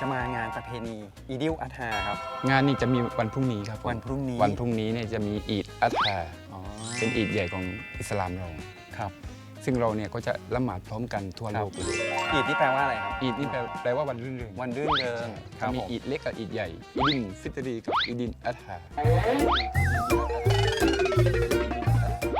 จะมางานประเพณีอีดิลอัฐาครับ งานนี้จะมีวันพรุ่งนี้ครับผมวันพรุ่งนี้ วันพรุ่งนี้เนี่ยจะมีอีดอัฐาอ๋อ เป็นอีดใหญ่ของอิสลามเราครับ ซึ่งเราเนี่ยก็จะละหมาดพร้อมกันทั่วโลกเลยอีดนี่แปลว่าอะไรครับ อีดนี่แปลแปลว่าวันรื่นเริงวันรื่นเริงคจะรับมีผมอีดเล็กกับอีดใหญ่ อีดินฟิตรีกับอีดินอัฐา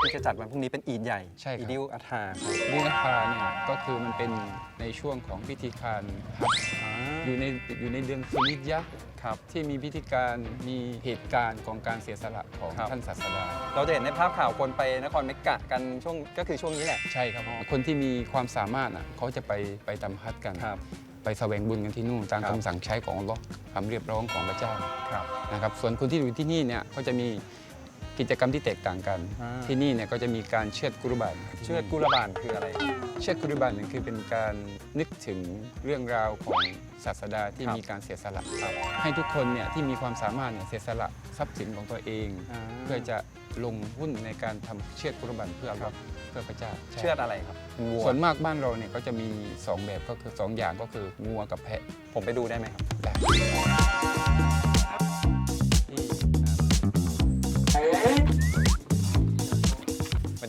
ที่จะจัดวันพรุ่งนี้เป็นอีดใหญ่ใช่ครับอีดิลอัฐาอีดินอัฐาเนี่ยก็คือมันเป็นในช่วงของพิธีการฮัจญ์ อ่าอยู่ในอยู่ในเดือนซุลิยะห์ครับที่มีพิธีการมีเหตุการณ์ของการเสียสละของครับ ท่านศาสดา เราจะเห็นในภาพข่าวคนไปนครเมกกะกันช่วงก็คือช่วงนี้แหละ ใช่ครับผมคนที่มีความสามารถอะเขาจะไปไปทำฮัจญ์กัน ครับ ไปแสวงบุญกันที่นู่นตามครับ คำสั่งใช้ของอัลลอฮ์คำเรียบร้องของพระเจ้าครับ นะครับส่วนคนที่อยู่ที่นี่เนี่ยก็จะมี กิจกรรมที่แตกต่างกัน อ่า ที่นี่เนี่ยก็จะมีการเชือดกุรบานเชือดกุรบานคืออะไร เชือดกุรบานเนี่ยคือเป็นการนึกถึงเรื่องราวของศาสดาที่ครับ มีการเสียสละครับให้ทุกคนเนี่ยที่มีความสามารถเนี่ยเสียสละทรัพย์สินของตัวเอง เพื่อจะลงหุ้นในการทำเชือดกุรบันเพื่ออัลลอฮ์เพื่อพระเจ้าใเชือดอะไรครับวัวส่วนมากบ้านเราเนี่ยก็จะมี 2 แบบก็คือสองอย่างก็คืองัวกับแพะผมไปดูได้ไหมครับ ได้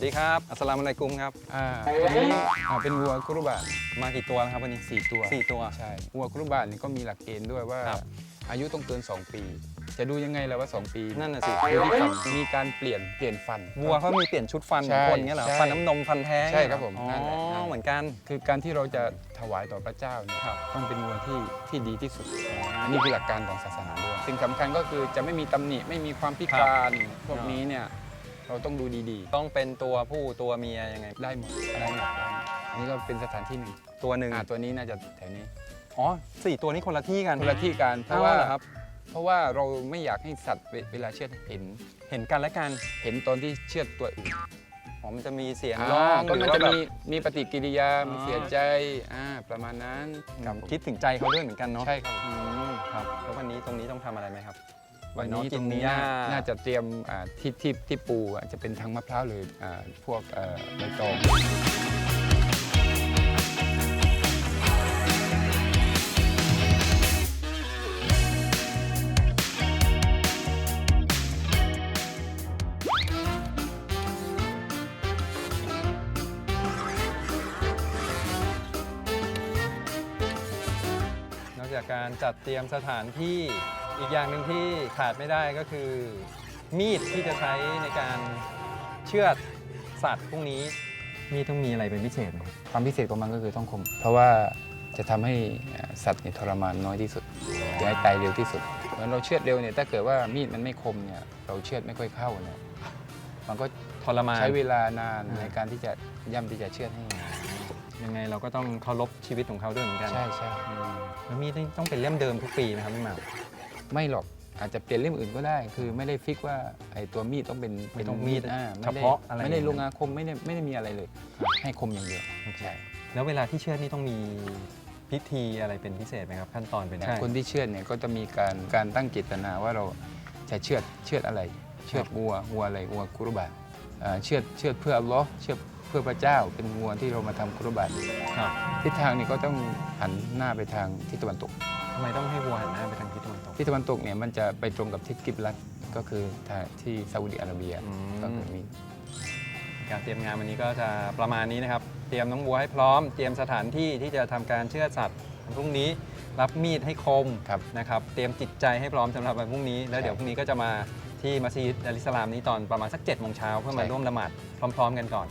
สวัสดีครับ อัสสลามุอะลัยกุมครับอ่าอันนี้อ่าเป็นวัวกุรบานมากี่ตัวแล้วครับวันนี้ สี่ตัว สี่ตัว ใช่วัวกุรบานนี่ก็มีหลักเกณฑ์ด้วยว่า ครับ อายุต้องเกิน 2 ปี จะดูยังไงแล้วว่า 2 ปีนั่นน่ะสิดูที่ฟันมีการเปลี่ยนเปลี่ยนฟัน วัวเขามีเปลี่ยนชุดฟันใช่คนเงี้ยเหรอ ใช่ฟันน้ำนมฟันแท้ใช่ครับผมอ๋อนั่นแหละนั่นแหละ เหมือนกัน คือการที่เราจะถวายต่อพระเจ้าเนี่ยครับต้องเป็นวัวที่ที่ดีที่สุดอันนี้คือหลักการของศาสนาด้วยสิ่งสำคัญก็คือจะไม่มีตำหนิไม่มีความพิการพวกนี้เนี่ย เราต้องดูดีต้องเป็นตัวผู้ตัวเมียยังไงๆได้หมดได้หมดได้หมดอันนี้ก็เป็นสถานที่หนึ่งตัวหนึ่งอ่าตัวนี้น่าจะแถวนี้อ๋อสี่ตัวนี้คนละที่กันคนละที่กันเพอ้าราะวว่าเหรอครับ เพราะว่าเราไม่อยากให้สัตว์เวเวลาเชือดเห็นเห็นกันและกันเห็นตอนที่เชือดตัวอื่นอ๋อมันจะมีเสียงอ่าร้องก็หรืมันอว่าจะแบบมีมีปฏิกิริยาอ๋อมีเสียใจอ่าประมาณนั้นครับผมคิดถึงใจเขาด้วยเหมือนกันเนาะใช่ครับอืมครับแล้ววันนี้ตรงนี้ต้องทำอะไรไหมครับ วันนี้น้องกิตนรงนี้หญ้าน่าน่าจะเตรียมอ่าที่ที่ที่ปูอะจะเป็นทางมะพร้าวหรืออ่าพวกเอ่อใบตองนอกจากการจัดเตรียมสถานที่ อีกอย่างหนึ่งที่ขาดไม่ได้ก็คือ มีดที่จะใช้ในการเชือดสัตว์พวกนี้ มีดต้องมีอะไรเป็นพิเศษไหมครับความพิเศษของมันก็คือต้องคม เพราะว่าจะทำให้อ่าสัตว์เนี่ยทรมานน้อยที่สุดจะให้ตายเร็วที่สุดเหมือนเราเชือดเร็วเนี่ยถ้าเกิดว่ามีดมันไม่คมเนี่ยเราเชือดไม่ค่อยเข้าเนี่ยมันก็ทรมาน ใช้เวลานานอ่า ในการที่จะย่ำที่จะเชือดให้ยังไงเราก็ต้องเคารพชีวิตของเขาด้วยเหมือนกันใช่ใช่อืมแล้วมีดนี่ต้องเป็นเล่มเดิมทุกปีไหมครับพี่หมาก ไม่หรอกอาจจะเปลี่ยนเล่มอื่นก็ได้ คือไม่ได้ฟิกว่าไอ้ตัวมีดต้องเป็นไม่ต้องมีดอ่าเฉไม่ได้พาะอะไรไม่ได้ลงอาคมไม่ได้ไม่ได้มีอะไรเลยให้คมอย่างเดียวใช่แล้วเวลาที่เชือดนี่ต้องมีพิธีอะไรเป็นพิเศษไหมครับ ขั้นตอนเป็นยังไง คนที่เชื่อดเนี่ยก็จะมีการการตั้งเจตนาว่าเราจะเชื่อดเชื่อดอะไร เชื่อดวัววัวอะไรวัวกุรบานอ่าเชื่อดเชื่อดเพื่ออัลลอฮ์เชื่อดเพื่อพระเจ้า เป็นวัวที่เรามาทำกุรบานครับ ทิศทางนี่ก็ต้องหันหน้าไปทางทิศตะวันตกทำ ไมต้องให้วัวหันหน้าไปทางทิศตะวันตกทิศตะวันตกเนี่ยมันจะไปตรงกับทิศกิบลัตก็คือทางที่ซาอุดิอาระเบียอืม ก็คือมีการเตรียมงานวันนี้ก็จะประมาณนี้นะครับ เตรียมน้องวัวให้พร้อม เตรียมสถานที่ที่จะทำการเชือดสัตว์วันพรุ่งนี้ รับมีดให้คมครับ นะครับ เตรียมจิตใจให้พร้อมสำหรับวันพรุ่งนี้ แล้วใช่เดี๋ยวพรุ่งนี้ก็จะมาที่มัสยิดอัลอิสลามนี้ตอนประมาณสัก7จ็ดโมงเช้าเพื่อมาใช่ ร่วมละหมาดพร้อม ๆ กันก่อน